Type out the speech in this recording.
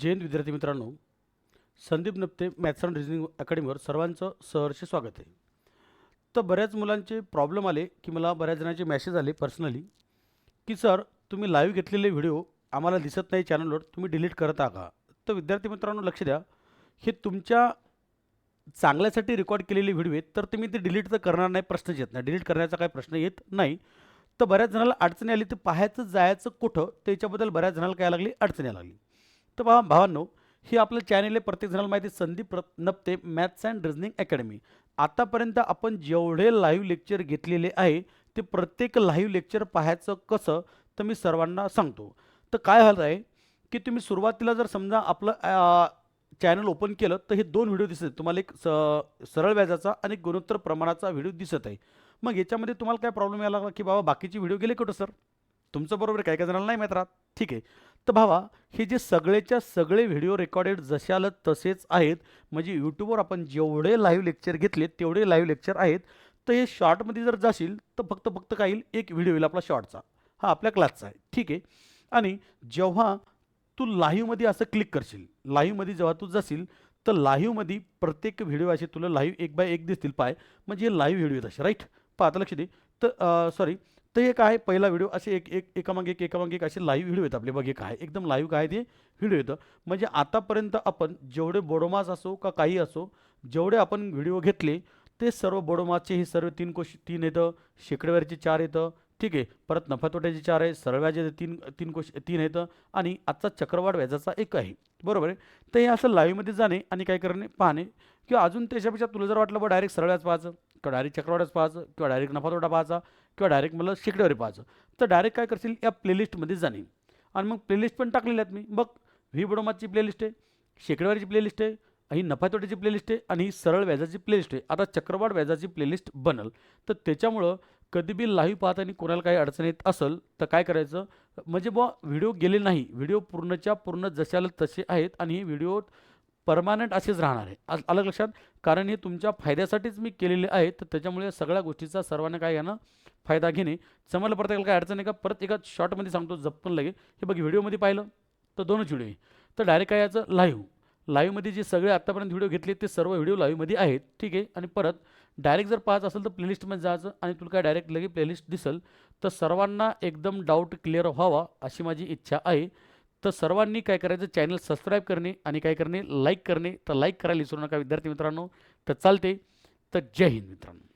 जैन विद्यार्थी मित्रांनो Sandeep Napte maths and reasoning अकॅडमीवर सर्वांचं सहर्ष स्वागत आहे. तर बऱ्याच मुलांचे प्रॉब्लेम आले की मला बऱ्याच जणांचे मॅसेज आले पर्सनली की सर तुम्ही लाईव्ह घेतलेले व्हिडिओ आम्हाला दिसत नाही चॅनलवर तुम्ही डिलीट करत का? तर विद्यार्थी मित्रांनो लक्ष द्या. हे तुमच्या चांगल्यासाठी रेकॉर्ड केलेले व्हिडिओ आहेत तर तुम्ही ते डिलीट तर करणार नाही प्रश्नच येत नाही. डिलीट करण्याचा काही प्रश्न येत नाही. तर बऱ्याच जणाला अडचणी आली तर पाहायचं जायचं कुठं त्याच्याबद्दल बऱ्याच जणाला काय लागली? अडचणी लागली तर बाबा भावांनो ही आपलं चॅनल आहे प्रत्येक जणाला माहिती आहे संदीप रत Napte maths and reasoning academy आतापर्यंत आपण जेवढे लाईव्ह लेक्चर घेतलेले आहे ते प्रत्येक लाईव्ह लेक्चर पाहायचं कसं तर मी सर्वांना सांगतो. तर काय झालं आहे की तुम्ही सुरुवातीला जर समजा आपलं चॅनल ओपन केलं तर हे दोन व्हिडिओ दिसत आहेत. तुम्हाला एक स सरळ व्याजाचा आणि गुणोत्तर प्रमाणाचा व्हिडिओ दिसत आहे. मग याच्यामध्ये तुम्हाला काय प्रॉब्लेम यायला लागला की बाबा बाकीचे व्हिडिओ गेले कुठं सर तुमचं बरोबर आहे काय काय जणांना नाही माहीत राहत. ठीक आहे. तर भावा हे जे सगळेच्या सगळे व्हिडिओ रेकॉर्डेड जशाला तसेच आहेत. म्हणजे यूट्यूबवर आपण जेवढे लाईव्ह लेक्चर घेतले तेवढे लाईव्ह लेक्चर आहेत. तर हे शॉर्टमध्ये जर जाशील तर फक्त फक्त काय येईल? एक व्हिडिओ येईल आपला शॉर्टचा हा आपल्या क्लासचा आहे. ठीक आहे? आणि जेव्हा तू लाईव्हमध्ये असं क्लिक करशील लाईव्हमध्ये जेव्हा तू जाशील तर लाईव्हमध्ये प्रत्येक व्हिडिओ असे तुला लाईव्ह एक बाय एक दिसतील पाय. म्हणजे हे लाईव्ह व्हिडिओ येत असे राईट पहा आता लक्ष दे. तर सॉरी तर हे काय पहिला व्हिडिओ असे एक एक एकामागे एक एकामागे एक असे लाईव्ह व्हिडिओ आहेत आपले बघे काय एकदम लाईव्ह काय ते व्हिडिओ येतं. म्हणजे आतापर्यंत आपण जेवढे बोडोमास असो का काही असो जेवढे आपण व्हिडिओ घेतले ते सर्व बोडोमासचे हे सर्व तीन कोश तीन येतं. शेकडेवारीचे चार येतं. ठीक आहे. परत नफातोट्याचे चार आहे. सरळ व्याजाचे तीन तीन कोश तीन येतं. आणि आजचा चक्रवाढ व्याजाचा एक आहे. बरोबर आहे? तर हे असं लाईव्हमध्ये जाणे आणि काय करणे? पाहणे. किंवा अजून त्याच्यापेक्षा तुला जर वाटलं बा डायरेक्ट सरळ व्याज पाहायचं. किंवा डायरेक्ट चक्रवाढच पाहायचं. किंवा डायरेक्ट नफा तोटा पाहायचा. किंवा डायरेक्ट मला शेकडेवारी पाहायचं. तर डायरेक्ट काय करशील या प्लेलिस्टमध्ये जाणे आणि मग प्लेलिस्ट पण टाकलेल्या आहेत मी. बघ व्ही बडोमाची प्लेलिस्ट आहे शेकडेवारीची प्लेलिस्ट आहे ही नफा तोट्याची प्लेलिस्ट आहे आणि ही सरळ व्याजाची प्लेलिस्ट आहे. आता चक्रवाढ व्याजाची प्लेलिस्ट बनल. तर त्याच्यामुळं कधी बी लाईव्ह पाहताना कोणाला काही अडचण येत असेल तर काय करायचं? म्हणजे बुवा व्हिडिओ गेले नाही. व्हिडिओ पूर्णच्या पूर्ण जशाला तसे आहेत आणि हे व्हिडिओ परमानंट असेच राहणार आहे. अलग लक्षात कारण हे तुमच्या फायद्यासाठीच मी केलेले आहे तर त्याच्यामुळे सगळ्या गोष्टीचा सर्वांना काय यानं फायदा घेणे. समजलं प्रत्येकाला काय अडचण आहे का? परत एका शॉर्टमध्ये सांगतो जपन लगे. हे बघ व्हिडिओमध्ये पाहिलं तर दोनच व्हिडिओ आहे. तर डायरेक्ट काय याचं? लाईव्ह लाईव्हमध्ये जे सगळे आत्तापर्यंत व्हिडिओ घेतले ते सर्व व्हिडिओ लाईव्हमध्ये आहेत. ठीक आहे? आणि परत डायरेक्ट जर पाहायचं असेल तर प्लेलिस्टमध्ये जायचं आणि तुला काय डायरेक्ट लगे प्लेलिस्ट दिसेल तर सर्वांना एकदम डाऊट क्लिअर व्हावा अशी माझी इच्छा आहे. तर सर्वांनी काय करायचं? चॅनल सबस्क्राईब करणे आणि काय करणे? लाईक करणे. तर लाईक करायला विसरू नका विद्यार्थी मित्रांनो. तर चालते. तर जय हिंद मित्रांनो.